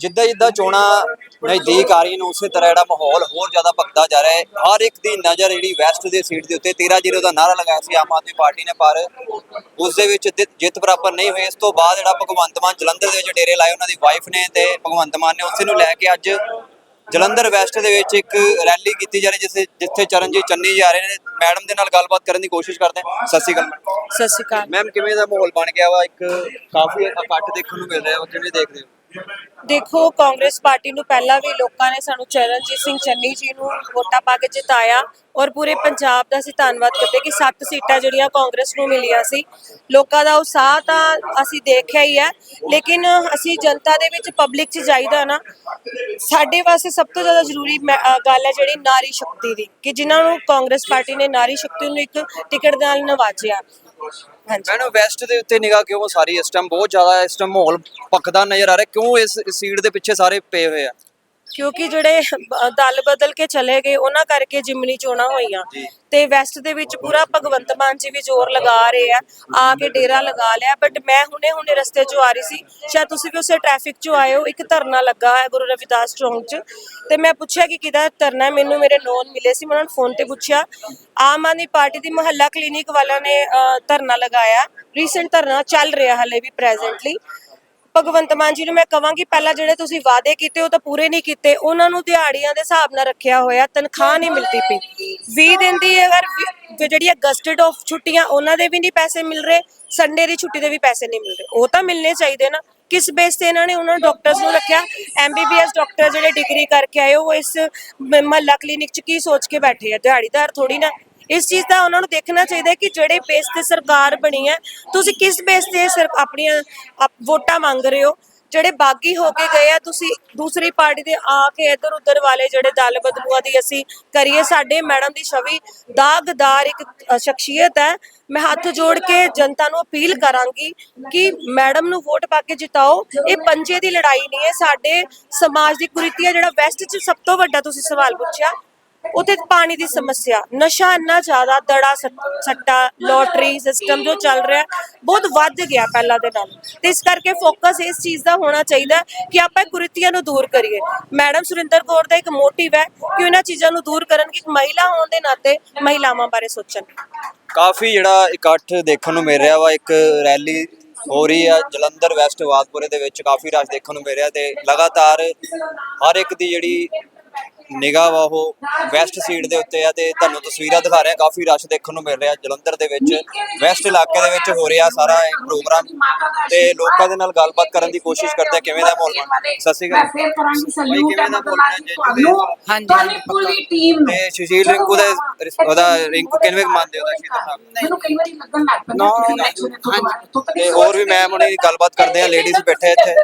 ਜਿੱਦਾਂ ਜਿੱਦਾਂ ਚੋਣਾਂ ਨਜ਼ਦੀਕ ਆ ਰਹੀਆਂ ਨੇ ਉਸੇ ਤਰ੍ਹਾਂ ਜਿਹੜਾ ਮਾਹੌਲ ਹੋਰ ਜ਼ਿਆਦਾ ਭਖਦਾ ਜਾ ਰਿਹਾ ਹੈ। ਹਰ ਇੱਕ ਦੀ ਨਜ਼ਰ ਜਿਹੜੀ ਵੈਸਟ ਦੇ ਸੀਟ ਦੇ ਉੱਤੇ 13-0 ਦਾ ਨਾਰਾ ਲਗਾਇਆ ਸੀ ਆਮ ਆਦਮੀ ਪਾਰਟੀ ਨੇ ਪਰ ਉਸ ਦੇ ਵਿੱਚ ਜਿੱਤ ਪ੍ਰਾਪਤ ਨਹੀਂ ਹੋਈ। ਇਸ ਤੋਂ ਬਾਅਦ ਜਿਹੜਾ ਭਗਵੰਤ ਮਾਨ ਜਲੰਧਰ ਦੇ ਵਿੱਚ ਡੇਰੇ ਲਾਏ ਉਹਨਾਂ ਦੀ ਵਾਈਫ ਨੇ ਤੇ ਭਗਵੰਤ ਮਾਨ ਨੇ ਉਸੇ ਨੂੰ ਲੈ ਕੇ ਅੱਜ ਜਲੰਧਰ ਵੈਸਟ ਦੇ ਵਿੱਚ ਇੱਕ ਰੈਲੀ ਕੀਤੀ ਜਾ ਰਹੀ ਜਿੱਥੇ ਜਿੱਥੇ ਚਰਨਜੀਤ ਚੰਨੀ ਜੀ ਆ ਰਹੇ ਨੇ। ਮੈਡਮ ਦੇ ਨਾਲ ਗੱਲਬਾਤ ਕਰਨ ਦੀ ਕੋਸ਼ਿਸ਼ ਕਰਦੇ ਸਤਿ ਸ਼੍ਰੀ ਅਕਾਲ ਸਤਿ ਸ਼੍ਰੀ ਅਕਾਲ। ਮੈਮ ਕਿਵੇਂ ਦਾ ਮਾਹੌਲ ਬਣ ਗਿਆ ਵਾ? ਇੱਕ ਕਾਫੀ ਇਕੱਠ ਦੇਖਣ ਨੂੰ ਮਿਲ ਰਿਹਾ ਵਾ ਕਿਵੇਂ ਦੇਖਦੇ ਹੋ? ਦੇਖੋ, ਕਾਂਗਰਸ ਪਾਰਟੀ ਨੂੰ ਪਹਿਲਾਂ ਵੀ ਲੋਕਾਂ ਨੇ ਸਾਨੂੰ ਚਰਨਜੀਤ ਸਿੰਘ ਚੰਨੀ ਜੀ ਨੂੰ ਵੋਟਾਂ ਪਾ ਕੇ ਜਿਤਾਇਆ ਔਰ ਪੂਰੇ ਪੰਜਾਬ ਦਾ ਅਸੀਂ ਧੰਨਵਾਦ ਕਰਦੇ ਕਿ ਸੱਤ ਸੀਟਾਂ ਜਿਹੜੀਆਂ ਕਾਂਗਰਸ ਨੂੰ ਮਿਲੀਆਂ ਸੀ। ਲੋਕਾਂ ਦਾ ਉਤਸ਼ਾਹ ਤਾਂ ਅਸੀਂ ਦੇਖਿਆ ਹੀ ਹੈ, ਲੇਕਿਨ ਅਸੀਂ ਜਨਤਾ ਦੇ ਵਿੱਚ ਪਬਲਿਕ 'ਚ ਜਾਈਦਾ ਨਾ, ਸਾਡੇ ਵਾਸਤੇ ਸਭ ਤੋਂ ਜ਼ਿਆਦਾ ਜ਼ਰੂਰੀ ਮੈਂ- ਗੱਲ ਹੈ ਜਿਹੜੀ ਨਾਰੀ ਸ਼ਕਤੀ ਦੀ, ਕਿ ਜਿਨ੍ਹਾਂ ਨੂੰ ਕਾਂਗਰਸ ਪਾਰਟੀ ਨੇ ਨਾਰੀ ਸ਼ਕਤੀ ਨੂੰ ਇੱਕ ਟਿਕਟ ਨਾਲ ਨਵਾਜਿਆ। ਹਾਂਜੀ। ਮੈਨੂੰ ਵੈਸਟ ਦੇ ਉੱਤੇ ਨਿਗਾਹ ਕਿਉਂ ਸਾਰੀ ਇਸ ਟਾਈਮ ਬਹੁਤ ਜ਼ਿਆਦਾ ਇਸ ਟਾਈਮ ਮਾਹੌਲ ਪੱਕਦਾ ਨਜ਼ਰ ਆ ਰਿਹਾ, ਕਿਉਂ ਇਸ ਸੀਟ ਦੇ ਪਿੱਛੇ ਸਾਰੇ ਪਏ ਹੋਏ ਆ? ਕਿਉਂਕਿ ਜਿਹੜੇ ਬ- ਦਲ ਬਦਲ ਕੇ ਚਲੇ ਗਏ ਉਹਨਾਂ ਕਰਕੇ ਜਿਮਨੀ ਚੋਣਾਂ ਹੋਈਆਂ। ਤੇ ਵੈਸਟ ਦੇ ਵਿੱਚ ਪੂਰਾ ਭਗਵੰਤ ਮਾਨ ਜੀ ਵੀ ਜ਼ੋਰ ਲਗਾ ਰਹੇ ਆ ਆ ਕੇ ਡੇਰਾ ਲਗਾ ਲਿਆ। ਬਟ ਮੈਂ ਹੁਣੇ ਹੁਣੇ ਰਸਤੇ 'ਚੋਂ ਆ ਰਹੀ ਸੀ। ਸ਼ਾਇਦ ਤੁਸੀਂ ਵੀ ਉਸੇ ਟ੍ਰੈਫਿਕ 'ਚੋਂ ਆਏ ਹੋ। ਇੱਕ ਧਰਨਾ ਲੱਗਾ ਹੈ ਗੁਰੂ ਰਵਿਦਾਸ ਚੌਂਕ 'ਚ। ਤੇ ਮੈਂ ਪੁੱਛਿਆ ਕਿ ਕਿਹਦਾ ਧਰਨਾ ਹੈ? ਮੈਨੂੰ ਮੇਰੇ ਨੋਨ ਮਿਲੇ ਸੀ ਮੈਂ ਉਹਨਾਂ ਨੂੰ ਫੋਨ ਤੇ ਪੁੱਛਿਆ। ਆਮ ਆਦਮੀ ਪਾਰਟੀ ਦੀ ਮੁਹੱਲਾ ਕਲੀਨਿਕ ਵਾਲਿਆਂ ਨੇ ਅ, ਧਰਨਾ ਲਗਾਇਆ। ਰੀਸੈਂਟ ਧਰਨਾ ਚੱਲ ਰਿਹਾ ਹਲੇ ਵੀ ਪ੍ਰੈਜ਼ੈਂਟਲੀ ਭਗਵੰਤ ਮਾਨ ਜੀ ਨੂੰ ਮੈਂ ਕਵਾਂਗੀ, ਪਹਿਲਾਂ ਜਿਹੜੇ ਤੁਸੀਂ ਵਾਅਦੇ ਕੀਤੇ, ਉਹ ਤਾਂ ਪੂਰੇ ਨਹੀਂ ਕੀਤੇ, ਉਹਨਾਂ ਨੂੰ ਦਿਹਾੜੀਆਂ ਦੇ ਹਿਸਾਬ ਨਾਲ ਰੱਖਿਆ ਹੋਇਆ, ਤਨਖਾਹ ਨਹੀਂ ਮਿਲਦੀ ਪਈ। 20 ਦਿਨ ਦੀ ਅਗਰ ਜਿਹੜੀਆਂ ਵੀ ਗਸਟਡ ਆਫ ਛੁੱਟੀਆਂ, ਉਹਨਾਂ ਦੇ ਵੀ ਨਹੀਂ ਪੈਸੇ ਮਿਲ ਰਹੇ ਸੰਡੇ ਦੀ ਛੁੱਟੀ ਦੇ ਵੀ ਪੈਸੇ ਨਹੀਂ ਮਿਲ ਰਹੇ। ਉਹ ਤਾਂ ਮਿਲਨੇ ਚਾਹੀਦੇ ਨਾ। ਕਿਸ ਬੇਸ ਤੇ ਇਹਨਾਂ ਨੇ ਉਹਨਾਂ ਡਾਕਟਰਸ ਨੂੰ ਰੱਖਿਆ? ਐਮਬੀਬੀਐਸ ਡਾਕਟਰ ਜਿਹੜੇ ਡਿਗਰੀ ਕਰਕੇ ਆਏ, ਉਹ ਇਸ ਮਹੱਲਾ ਕਲੀਨਿਕ ਚ ਕੀ ਸੋਚ ਕੇ ਬੈਠੇ ਆ? ਦਿਹਾੜੀਦਾਰ ਥੋੜੀ ਨਾ ਇਸ ਚੀਜ਼ ਦਾ ਉਹਨਾਂ ਨੂੰ ਦੇਖਣਾ ਚਾਹੀਦਾ ਹੈ ਕਿ ਜਿਹੜੇ ਬੇਸ ਤੇ ਸਰਕਾਰ ਬਣੀ ਹੈ ਤੁਸੀਂ ਕਿਸ ਬੇਸ ਤੇ ਸਿਰਫ ਆਪਣੀਆਂ ਆਪ- ਵੋਟਾਂ ਮੰਗ ਰਹੇ ਹੋ? ਜਿਹੜੇ ਬਾਗੀ ਹੋ ਕੇ ਗਏ ਆ ਤੁਸੀਂ ਦੂਸਰੀ ਪਾਰਟੀ ਦੇ ਆ ਕੇ ਇੱਧਰ ਉੱਧਰ ਵਾਲੇ ਜਿਹੜੇ ਦਲ ਬਦਲੂਆਂ ਦੀ ਅਸੀਂ ਕਰੀਏ ਸਾਡੇ ਮੈਡਮ ਦੀ ਛਵੀ ਦਾਗਦਾਰ ਇੱਕ ਅ, ਸ਼ਖਸੀਅਤ ਹੈ। ਮੈਂ ਹੱਥ ਜੋੜ ਕੇ ਜਨਤਾ ਨੂੰ ਅਪੀਲ ਕਰਾਂਗੀ ਕਿ ਮੈਡਮ ਨੂੰ ਵੋਟ ਪਾ ਕੇ ਜਿਤਾਓ। ਇਹ ਪੰਜੇ ਦੀ ਲੜਾਈ ਨਹੀਂ ਹੈ ਸਾਡੇ ਸਮਾਜ ਦੀ ਕੁਰੀਤੀ ਹੈ। ਜਿਹੜਾ ਵੈਸਟ 'ਚ ਸਭ ਤੋਂ ਵੱਡਾ ਤੁਸੀਂ ਸਵਾਲ ਪੁੱਛਿਆ ਉਥੇ ਪਾਣੀ ਦੀ ਸਮੱਸਿਆ, ਨਸ਼ਾ ਇੰਨਾ ਜ਼ਿਆਦਾ, ਦੜਾ ਸੱਟਾ ਲੋਟਰੀ ਸਿਸਟਮ ਜੋ ਚੱਲ ਰਿਹਾ, ਬਹੁਤ ਵੱਧ ਗਿਆ ਪਹਿਲਾਂ ਦੇ ਨਾਲ। ਤੇ ਇਸ ਕਰਕੇ ਫੋਕਸ ਇਸ ਚੀਜ਼ ਦਾ ਹੋਣਾ ਚਾਹੀਦਾ ਕਿ ਆਪਾਂ ਕੁਰੀਤੀਆਂ ਨੂੰ ਦੂਰ ਕਰੀਏ। ਮੈਡਮ ਸੁਰਿੰਦਰ ਕੌਰ ਦਾ ਇੱਕ ਮੋਟਿਵ ਹੈ ਕਿ ਇਹਨਾਂ ਚੀਜ਼ਾਂ ਨੂੰ ਦੂਰ ਕਰਨ ਕਿ ਮਹਿਲਾ ਹੋਣ ਦੇ ਨਾਤੇ ਮਹਿਲਾਵਾਂ ਬਾਰੇ ਸੋਚਣ। ਕਾਫੀ ਜਿਹੜਾ ਇਕੱਠ ਦੇਖਣ ਨੂੰ ਮਿਲ ਰਿਹਾ ਵਾ, ਇੱਕ ਰੈਲੀ ਹੋ ਰਹੀ ਆ ਜਲੰਧਰ ਵੈਸਟ ਵਾਦਪੁਰੇ ਦੇ ਵਿੱਚ, ਕਾਫੀ ਰਸ਼ ਦੇਖਣ ਨੂੰ ਮਿਲ ਰਿਹਾ ਤੇ ਲਗਾਤਾਰ ਹਰ ਇੱਕ ਦੀ ਜਿਹੜੀ ਨਿਗਾਹ ਵਾ ਉਹ ਵੈਸਟ ਸੀਟ ਦੇ ਉੱਤੇ ਆ ਤੇ ਤੁਹਾਨੂੰ ਤਸਵੀਰਾਂ ਦਿਖਾ ਰਿਹਾ ਕਾਫੀ ਰਸ਼ ਦੇਖਣ ਨੂੰ ਮਿਲ ਰਿਹਾ ਜਲੰਧਰ ਦੇ ਵਿੱਚ ਵੈਸਟ ਇਲਾਕੇ ਦੇ ਵਿੱਚ ਹੋ ਰਿਹਾ ਸਾਰਾ ਇਹ ਪ੍ਰੋਗਰਾਮ ਤੇ ਲੋਕਾਂ ਦੇ ਨਾਲ ਗੱਲਬਾਤ ਕਰਨ ਦੀ ਕੋਸ਼ਿਸ਼ ਕਰਦੇ ਆ ਕਿਵੇਂ ਦਾ ਮਾਹੌਲ ਬਣ ਸਤਿ ਸ਼੍ਰੀ ਅਕਾਲ। ਫੇਰ ਕਰਾਂਗੀ ਬਾਈ ਸਲੂਟ ਕਿਵੇਂ ਦਾ ਜੇ? ਹਾਂਜੀ, ਤੁਹਾਡੀ ਹਾਂਜੀ, ਪੂਰੀ ਟੀਮ ਨੂੰ ਤੇ ਸੁਸ਼ੀਲ ਰਿੰਕੂ ਦਾ ਉਹਦਾ ਰਿੰਕੂ ਕਿਵੇਂ ਮੰਨਦੇ ਹੋ ਉਹਦਾ ਸ਼ੀਤਲ ਸਾਹਿਬ? ਮੈਨੂੰ ਕਈ ਵਾਰੀ ਲੱਗਣ ਲੱਗ ਪੈਂਦਾ No, ਕਿ no, election ਇੱਥੋਂ ਤੋਂ ਬਾਅਦ ਇੱਥੋਂ ਤੱਕ ਤੇ ਹੋਰ ਵੀ ਮੈਮ ਹੁਣੇ ਗੱਲਬਾਤ ਕਰਦੇ ਆ ਲੇਡੀਜ਼ ਬੈਠੇ ਇੱਥੇ।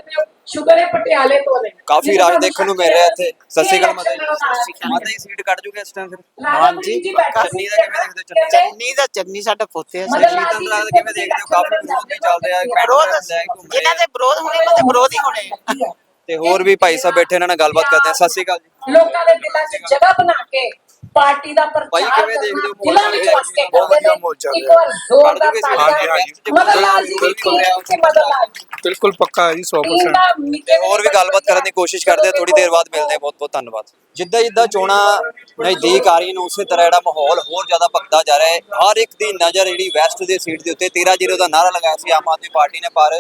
ਸ਼ੁਗਰ ਹੈ ਪਟਿਆਲੇ ਤੋਂ ਨੇ ਕਾਫੀ ਰਸ਼ ਦੇਖਣ ਨੂੰ ਮਿਲ ਰਿਹਾ ਇੱਥੇ। ਸਤਿ ਸ਼੍ਰੀ ਅਕਾਲ ਮਾਤਾ ਜੀ। ਮਾਤਾ ਜੀ ਸੀਟ ਕੱਢ ਜੂਗੇ ਇਸ ਟਾਈਮ ਫਿਰ? ਹਾਂਜੀ, ਪੱਕਾ। ਚੰਨੀ ਦਾ ਕਿਵੇਂ ਦੇਖਦੇ ਹੋ? ਚੰਨੀ ਚੰਨੀ ਦਾ ਚੰਨੀ ਸਾਡਾ ਪੋਤੇ ਆ। ਮਤਲਬ ਸ਼ੀਤਲ ਦਾ ਕਿਵੇਂ ਦੇਖਦੇ ਹੋ? ਕਾਫੀ ਵਿਰੋਧ ਵੀ ਚੱਲ ਰਿਹਾ ਹੈ ਵਿਰੋਧ ਪੈਟਰੋਲ ਲੈ ਕੇ ਘੁੰਮ ਰਹੇ ਜਿਨ੍ਹਾਂ ਦੇ ਵਿਰੋਧ ਹੋਣੇ ਉਹਨਾਂ ਦੇ ਵਿਰੋਧ ਹੀ ਹੋਣੇ। ਆ। ਤੇ ਹੋਰ ਵੀ ਭਾਈ ਸਾਹਿਬ ਬੈਠੇ ਇਹਨਾਂ ਨਾਲ ਗੱਲਬਾਤ ਕਰਦੇ ਆ। ਸਤਿ ਸ਼੍ਰੀ ਅਕਾਲ ਜੀ। ਲੋਕਾਂ ਦੇ ਦਿਲਾਂ 'ਚ ਜਗ੍ਹਾ ਬਣਾ ਕੇ ਪਾਰਟੀ ਦਾ ਪ੍ਰਚਾਰ ਭਾਈ ਕਿਵੇਂ ਦੇਖਦੇ ਹੋ? ਜ਼ਿਲ੍ਹਾ ਵਿੱਚ ਵਸ ਕੇ ਬਹੁਤ ਕਰਦੇ ਵਧੀਆ ਨੇ। ਮਾਹੌਲ ਚੱਲ ਇੱਕ ਰਿਹਾ। ਵਾਰ ਜ਼ੋਰਦਾਰ ਕੱਢ ਦੂਗੇ ਤਾੜੀਆਂ ਹਾਂਜੀ, ਹਾਂਜੀ। ਮਦਨ ਲਾਲ ਜੀ ਦੀ ਬਿਲਕੁਲ। ਟੀਮ ਤੇ ਮਦਨ ਲਾਲ ਜੀ ਬਿਲਕੁਲ ਪੱਕਾ ਹੈ ਜੀ 100% ਟੀਮ ਦਾ ਨਿੱਕੇ ਤੇ ਹੋਰ ਵੀ ਗੱਲਬਾਤ ਕਰਨ ਦੀ ਕੋਸ਼ਿਸ਼ ਕਰਦੇ ਆ। ਥੋੜੀ ਦੇਰ ਬਾਅਦ ਮਿਲਦੇ ਆ। ਬਹੁਤ ਬਹੁਤ ਧੰਨਵਾਦ। ਜਿੱਦਾਂ ਜਿੱਦਾਂ ਚੋਣਾਂ ਨਜ਼ਦੀਕ ਆ ਰਹੀਆਂ ਨੇ ਉਸੇ ਤਰ੍ਹਾਂ ਜਿਹੜਾ ਮਾਹੌਲ ਹੋਰ ਜ਼ਿਆਦਾ ਭਖਦਾ ਜਾ ਰਿਹਾ ਹੈ। ਹਰ ਇੱਕ ਦੀ ਨਜ਼ਰ ਜਿਹੜੀ ਵੈਸਟ ਦੇ ਸੀਟ ਦੇ ਉੱਤੇ 13-0 ਦਾ ਨਾਰਾ ਲਗਾਇਆ ਸੀ ਆਮ ਆਦਮੀ ਪਾਰਟੀ ਨੇ ਪਰ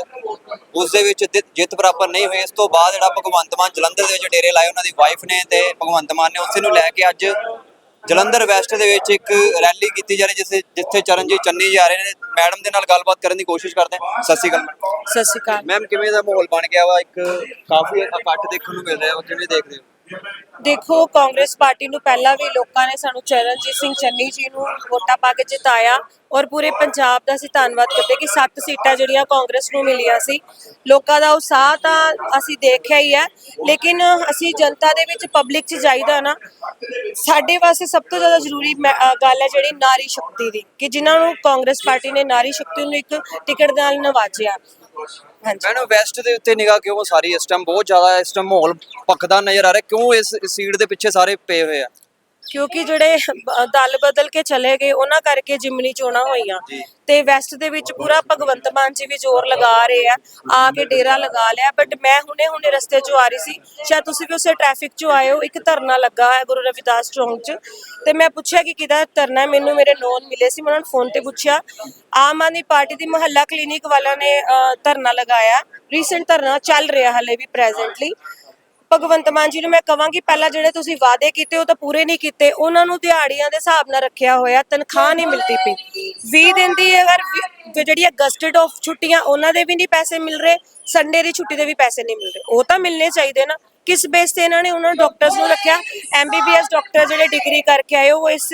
ਉਸ ਦੇ ਵਿੱਚ ਜਿੱਤ ਪ੍ਰਾਪਤ ਨਹੀਂ ਹੋਈ। ਇਸ ਤੋਂ ਬਾਅਦ ਜਿਹੜਾ ਭਗਵੰਤ ਮਾਨ ਜਲੰਧਰ ਦੇ ਵਿੱਚ ਡੇਰੇ ਲਾਏ ਉਹਨਾਂ ਦੀ ਵਾਈਫ ਨੇ ਤੇ ਭਗਵੰਤ ਮਾਨ ਨੇ ਉਸੇ ਨੂੰ ਲੈ ਕੇ ਅੱਜ ਜਲੰਧਰ ਵੈਸਟ ਦੇ ਵਿੱਚ ਇੱਕ ਰੈਲੀ ਕੀਤੀ ਜਾ ਰਹੀ ਜਿੱਥੇ ਜਿੱਥੇ ਚਰਨਜੀਤ ਚੰਨੀ ਜੀ ਆ ਰਹੇ ਨੇ। ਮੈਡਮ ਦੇ ਨਾਲ ਗੱਲਬਾਤ ਕਰਨ ਦੀ ਕੋਸ਼ਿਸ਼ ਕਰਦੇ ਸਤਿ ਸ਼੍ਰੀ ਅਕਾਲ ਸਤਿ ਸ਼੍ਰੀ ਅਕਾਲ। ਮੈਮ ਕਿਵੇਂ ਦਾ ਮਾਹੌਲ ਬਣ ਗਿਆ ਵਾ? ਇੱਕ ਕਾਫੀ ਇਕੱਠ ਦੇਖਣ ਨੂੰ ਮਿਲ ਰਿਹਾ ਵਾ ਕਿਵੇਂ ਦੇਖਦੇ ਹੋ? ਦੇਖੋ, ਕਾਂਗਰਸ ਪਾਰਟੀ ਨੂੰ ਪਹਿਲਾਂ ਵੀ ਲੋਕਾਂ ਨੇ ਸਾਨੂੰ ਚਰਨਜੀਤ ਸਿੰਘ ਚੰਨੀ ਜੀ ਨੂੰ ਵੋਟਾਂ ਪਾ ਕੇ ਜਿਤਾਇਆ ਔਰ ਪੂਰੇ ਪੰਜਾਬ ਦਾ ਅਸੀਂ ਧੰਨਵਾਦ ਕਰਦੇ ਕਿ ਸੱਤ ਸੀਟਾਂ ਜਿਹੜੀਆਂ ਕਾਂਗਰਸ ਨੂੰ ਮਿਲੀਆਂ ਸੀ। ਲੋਕਾਂ ਦਾ ਉਤਸ਼ਾਹ ਤਾਂ ਅਸੀਂ ਦੇਖਿਆ ਹੀ ਹੈ, ਲੇਕਿਨ ਅਸੀਂ ਜਨਤਾ ਦੇ ਵਿੱਚ ਪਬਲਿਕ 'ਚ ਜਾਈਦਾ ਨਾ, ਸਾਡੇ ਵਾਸਤੇ ਸਭ ਤੋਂ ਜ਼ਿਆਦਾ ਜ਼ਰੂਰੀ ਮੈਂ- ਗੱਲ ਹੈ ਜਿਹੜੀ ਨਾਰੀ ਸ਼ਕਤੀ ਦੀ, ਕਿ ਜਿਨ੍ਹਾਂ ਨੂੰ ਕਾਂਗਰਸ ਪਾਰਟੀ ਨੇ ਨਾਰੀ ਸ਼ਕਤੀ ਨੂੰ ਇੱਕ ਟਿਕਟ ਨਾਲ ਨਵਾਜਿਆ। ਮੈਨੂੰ ਵੈਸਟ ਦੇ ਉੱਤੇ ਨਿਗਾਹ ਕਿਉਂ ਸਾਰੀ ਇਸ ਟਾਈਮ ਬਹੁਤ ਜ਼ਿਆਦਾ ਇਸ ਟਾਈਮ ਮਾਹੌਲ ਪੱਕਦਾ ਨਜ਼ਰ ਆ ਰਿਹਾ, ਕਿਉਂ ਇਸ ਸੀਟ ਦੇ ਪਿੱਛੇ ਸਾਰੇ ਪਏ ਹੋਏ ਆ? ਕਿਉਂਕਿ ਜਿਹੜੇ ਬ- ਦਲ ਬਦਲ ਕੇ ਚਲੇ ਗਏ ਉਹਨਾਂ ਕਰਕੇ ਜਿਮਨੀ ਚੋਣਾਂ ਹੋਈਆਂ। ਤੇ ਵੈਸਟ ਦੇ ਵਿੱਚ ਪੂਰਾ ਭਗਵੰਤ ਮਾਨ ਜੀ ਵੀ ਜ਼ੋਰ ਲਗਾ ਰਹੇ ਆ ਆ ਕੇ ਡੇਰਾ ਲਗਾ ਲਿਆ। ਬਟ ਮੈਂ ਹੁਣੇ ਹੁਣੇ ਰਸਤੇ 'ਚੋਂ ਆ ਰਹੀ ਸੀ ਸ਼ਾਇਦ ਤੁਸੀਂ ਵੀ ਉਸੇ ਟ੍ਰੈਫਿਕ 'ਚੋਂ ਆਏ ਹੋ ਇੱਕ ਧਰਨਾ ਲੱਗਾ ਹੈ ਗੁਰੂ ਰਵਿਦਾਸ ਚੌਂਕ 'ਚ। ਤੇ ਮੈਂ ਪੁੱਛਿਆ ਕਿ ਕਿਹਦਾ ਧਰਨਾ ਹੈ? ਮੈਨੂੰ ਮੇਰੇ ਨੋਨ ਮਿਲੇ ਸੀ ਮੈਂ ਉਹਨਾਂ ਨੂੰ ਫੋਨ ਤੇ ਪੁੱਛਿਆ। ਆਮ ਆਦਮੀ ਪਾਰਟੀ ਦੀ ਮੁਹੱਲਾ ਕਲੀਨਿਕ ਵਾਲਾ ਨੇ ਅ, ਧਰਨਾ ਲਗਾਇਆ। ਰੀਸੈਂਟ ਧਰਨਾ ਚੱਲ ਰਿਹਾ ਹਲੇ ਵੀ ਪ੍ਰੈਜ਼ੈਂਟਲੀ ਭਗਵੰਤ ਮਾਨ ਜੀ ਨੂੰ ਮੈਂ ਕਵਾਂਗੀ, ਪਹਿਲਾਂ ਜਿਹੜੇ ਤੁਸੀਂ ਵਾਅਦੇ ਕੀਤੇ, ਉਹ ਤਾਂ ਪੂਰੇ ਨਹੀਂ ਕੀਤੇ, ਉਹਨਾਂ ਨੂੰ ਦਿਹਾੜੀਆਂ ਦੇ ਹਿਸਾਬ ਨਾਲ ਰੱਖਿਆ ਹੋਇਆ, ਤਨਖਾਹ ਨਹੀਂ ਮਿਲਦੀ ਪਈ। 20 ਦਿਨ ਦੀ ਅਗਰ ਵੀ- ਵੀ ਜਿਹੜੀ ਗਸਟਡ ਆਫ ਛੁੱਟੀਆਂ, ਉਹਨਾਂ ਦੇ ਵੀ ਨਹੀਂ ਪੈਸੇ ਮਿਲ ਰਹੇ ਸੰਡੇ ਦੀ ਛੁੱਟੀ ਦੇ ਵੀ ਪੈਸੇ ਨਹੀਂ ਮਿਲ ਰਹੇ। ਉਹ ਤਾਂ ਮਿਲਨੇ ਚਾਹੀਦੇ ਨਾ। ਕਿਸ ਬੇਸ ਤੇ ਇਹਨਾਂ ਨੇ ਉਹਨਾਂ ਡਾਕਟਰਸ ਨੂੰ ਰੱਖਿਆ? ਐਮਬੀਬੀਐਸ ਡਾਕਟਰ ਜਿਹੜੇ ਡਿਗਰੀ ਕਰਕੇ ਆਏ, ਉਹ ਇਸ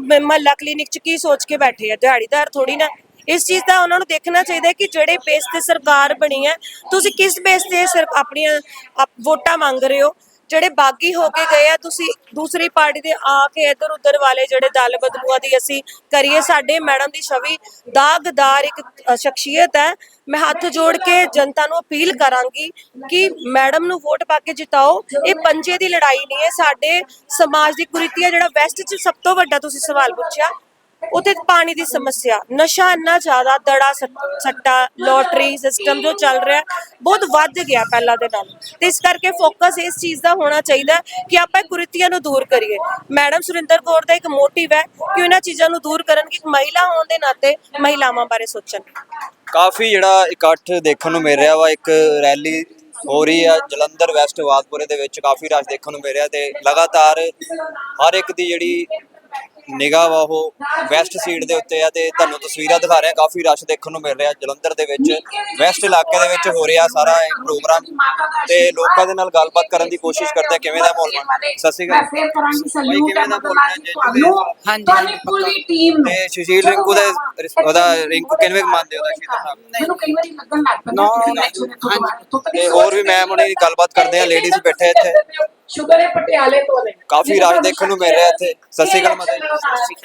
ਮਹੱਲਾ ਕਲੀਨਿਕ ਚ ਕੀ ਸੋਚ ਕੇ ਬੈਠੇ ਆ? ਦਿਹਾੜੀਦਾਰ ਥੋੜੀ ਨਾ ਇਸ ਚੀਜ਼ ਦਾ ਉਹਨਾਂ ਨੂੰ ਦੇਖਣਾ ਚਾਹੀਦਾ ਹੈ ਕਿ ਜਿਹੜੇ ਬੇਸ ਤੇ ਸਰਕਾਰ ਬਣੀ ਹੈ ਤੁਸੀਂ ਕਿਸ ਬੇਸ ਤੇ ਸਿਰਫ ਆਪਣੀਆਂ ਆਪ- ਵੋਟਾਂ ਮੰਗ ਰਹੇ ਹੋ? ਜਿਹੜੇ ਬਾਗੀ ਹੋ ਕੇ ਗਏ ਆ ਤੁਸੀਂ ਦੂਸਰੀ ਪਾਰਟੀ ਦੇ ਆ ਕੇ ਇੱਧਰ ਉੱਧਰ ਵਾਲੇ ਜਿਹੜੇ ਦਲ ਬਦਲੂਆਂ ਦੀ ਅਸੀਂ ਕਰੀਏ ਸਾਡੇ ਮੈਡਮ ਦੀ ਛਵੀ ਦਾਗਦਾਰ ਇੱਕ ਅ, ਸ਼ਖਸੀਅਤ ਹੈ। ਮੈਂ ਹੱਥ ਜੋੜ ਕੇ ਜਨਤਾ ਨੂੰ ਅਪੀਲ ਕਰਾਂਗੀ ਕਿ ਮੈਡਮ ਨੂੰ ਵੋਟ ਪਾ ਕੇ ਜਿਤਾਓ। ਇਹ ਪੰਜੇ ਦੀ ਲੜਾਈ ਨਹੀਂ ਹੈ ਸਾਡੇ ਸਮਾਜ ਦੀ ਕੁਰੀਤੀ ਹੈ। ਜਿਹੜਾ ਵੈਸਟ 'ਚ ਸਭ ਤੋਂ ਵੱਡਾ ਤੁਸੀਂ ਸਵਾਲ ਪੁੱਛਿਆ ਉੱਥੇ ਪਾਣੀ ਦੀ ਸਮੱਸਿਆ, ਨਸ਼ਾ ਇੰਨਾ ਜ਼ਿਆਦਾ, ਦੜਾ ਸੱਟਾ ਲੋਟਰੀ ਸਿਸਟਮ ਜੋ ਚੱਲ ਰਿਹਾ, ਬਹੁਤ ਵੱਧ ਗਿਆ ਪਹਿਲਾਂ ਦੇ ਨਾਲ। ਤੇ ਇਸ ਕਰਕੇ ਫੋਕਸ ਇਸ ਚੀਜ਼ ਦਾ ਹੋਣਾ ਚਾਹੀਦਾ ਕਿ ਆਪਾਂ ਕੁਰੀਤੀਆਂ ਨੂੰ ਦੂਰ ਕਰੀਏ। ਮੈਡਮ ਸੁਰਿੰਦਰ ਕੌਰ ਦਾ ਇੱਕ ਮੋਟਿਵ ਹੈ ਕਿ ਇਹਨਾਂ ਚੀਜ਼ਾਂ ਨੂੰ ਦੂਰ ਕਰਨ ਕਿ ਮਹਿਲਾ ਹੋਣ ਦੇ ਨਾਤੇ ਮਹਿਲਾਵਾਂ ਬਾਰੇ ਸੋਚਣ। ਕਾਫੀ ਜਿਹੜਾ ਇਕੱਠ ਦੇਖਣ ਨੂੰ ਮਿਲ ਰਿਹਾ ਵਾ, ਇੱਕ ਰੈਲੀ ਹੋ ਰਹੀ ਆ ਜਲੰਧਰ ਵੈਸਟ ਵਾਦਪੁਰੇ ਦੇ ਵਿੱਚ, ਕਾਫੀ ਰਸ਼ ਦੇਖਣ ਨੂੰ ਮਿਲ ਰਿਹਾ ਤੇ ਲਗਾਤਾਰ ਹਰ ਇੱਕ ਦੀ ਜਿਹੜੀ ਨਿਗਾਹ ਵਾ ਉਹ ਵੈਸਟ ਸੀਟ ਦੇ ਉੱਤੇ ਆ ਤੇ ਤੁਹਾਨੂੰ ਤਸਵੀਰਾਂ ਦਿਖਾ ਰਹੇ ਕਾਫੀ ਰਸ਼ ਦੇਖਣ ਨੂੰ ਮਿਲ ਰਿਹਾ ਜਲੰਧਰ ਦੇ ਵਿੱਚ ਵੈਸਟ ਇਲਾਕੇ ਦੇ ਵਿੱਚ ਹੋ ਰਿਹਾ ਸਾਰਾ ਇਹ ਪ੍ਰੋਗਰਾਮ ਤੇ ਲੋਕਾਂ ਦੇ ਨਾਲ ਗੱਲਬਾਤ ਕਰਨ ਦੀ ਕੋਸ਼ਿਸ਼ ਕਰਦੇ ਆ ਕਿਵੇਂ ਦਾ ਮਾਹੌਲ ਸਤਿ ਸ਼੍ਰੀ ਅਕਾਲ? ਹਾਂਜੀ, ਪੂਰੀ ਟੀਮ ਤੇ ਸੁਸ਼ੀਲ ਰਿੰਕੂ ਦਾ ਉਹਦਾ ਰਿੰਕੂ ਕਿਵੇਂ ਮੰਨਦੇ ਉਹਦਾ ਸ਼ੀਤਲ ਸਾਹਿਬ ਮੈਨੂੰ ਕਈ ਵਾਰੀ ਲੱਗਣ ਲੱਗ ਪੈਂਦਾ ਤੇ ਹੋਰ ਵੀ ਮੈਮ ਹੁਣੀ ਗੱਲਬਾਤ ਕਰਦੇ ਆ ਲੇਡੀਜ਼ ਬੈਠੇ ਇੱਥੇ। ਸ਼ੁਗਰ ਹੈ ਪਟਿਆਲੇ ਤੋਂ ਨੇ। ਕਾਫੀ ਰਸ਼ ਦੇਖਣ ਨੂੰ ਮਿਲ ਰਿਹਾ ਇੱਥੇ। ਸਤਿ ਸ਼੍ਰੀ ਅਕਾਲ ਮਾਤਾ ਜੀ।